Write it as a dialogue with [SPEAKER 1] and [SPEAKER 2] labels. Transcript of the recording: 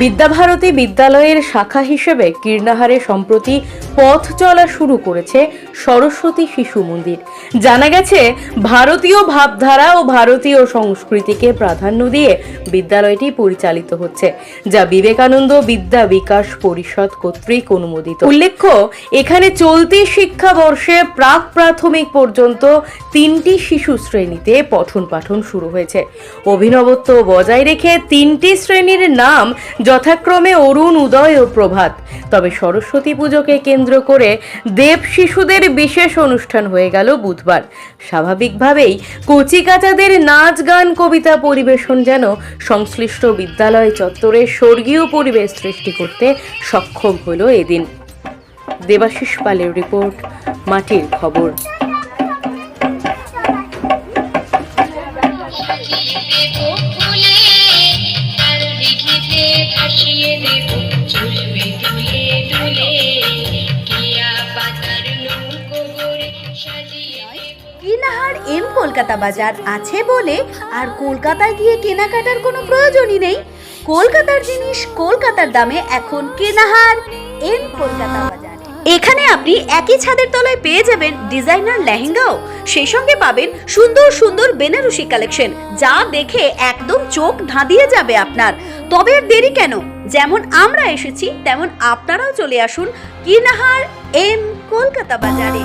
[SPEAKER 1] বিদ্যাভারতী বিদ্যালয়ের শাখা হিসেবে কীর্ণাহারে সম্প্রতি পথ চলা শুরু করেছে সরস্বতী শিশু মন্দির। জানা গেছে, ভারতীয় ভাবধারা ও ভারতীয় সংস্কৃতিকে প্রাধান্য দিয়ে বিদ্যালয়টি পরিচালিত হচ্ছে, যা বিবেকানন্দ বিদ্যা বিকাশ পরিষদ কর্তৃক অনুমোদিত। উল্লেখ্য, এখানে চলতি শিক্ষাবর্ষে প্রাক প্রাথমিক পর্যন্ত তিনটি শিশু শ্রেণীতে পঠন পাঠন শুরু হয়েছে। অভিনবত্ব বজায় রেখে তিনটি শ্রেণির নাম যথাক্রমে অরুণ, উদয় ও প্রভাত। তবে সরস্বতী পুজোকে কেন্দ্র করে দেব শিশুদের বিশেষ অনুষ্ঠান হয়ে গেল বুধবার। স্বাভাবিকভাবেই কচিকাচাদের নাচ গান, কবিতা পরিবেশন যেন সংশ্লিষ্ট বিদ্যালয় চত্বরে স্বর্গীয় পরিবেশ সৃষ্টি করতে সক্ষম হলো এদিন। দেবাশিস পালের রিপোর্ট, মাটির খবর।
[SPEAKER 2] কিনাহার এম কলকাতা বাজার আছে বলে আর কলকাতায় গিয়ে কেনাকাটার কোনো প্রয়োজনই নেই। কলকাতার জিনিস কলকাতার দামে এখন কেনাহার এম কলকাতা বাজার। এখানে আপনি একই ছাদের তলায় পেয়ে যাবেন ডিজাইনার লেহেঙ্গাও। সেই সঙ্গে পাবেন সুন্দর সুন্দর বেনারসি কালেকশন, যা দেখে একদম চোখ ধাঁধিয়ে যাবে আপনার। তবে আর দেরি কেন? যেমন আমরা এসেছি, তেমন আপনারাও চলে আসুন কিনাহার এম কলকাতা বাজারে।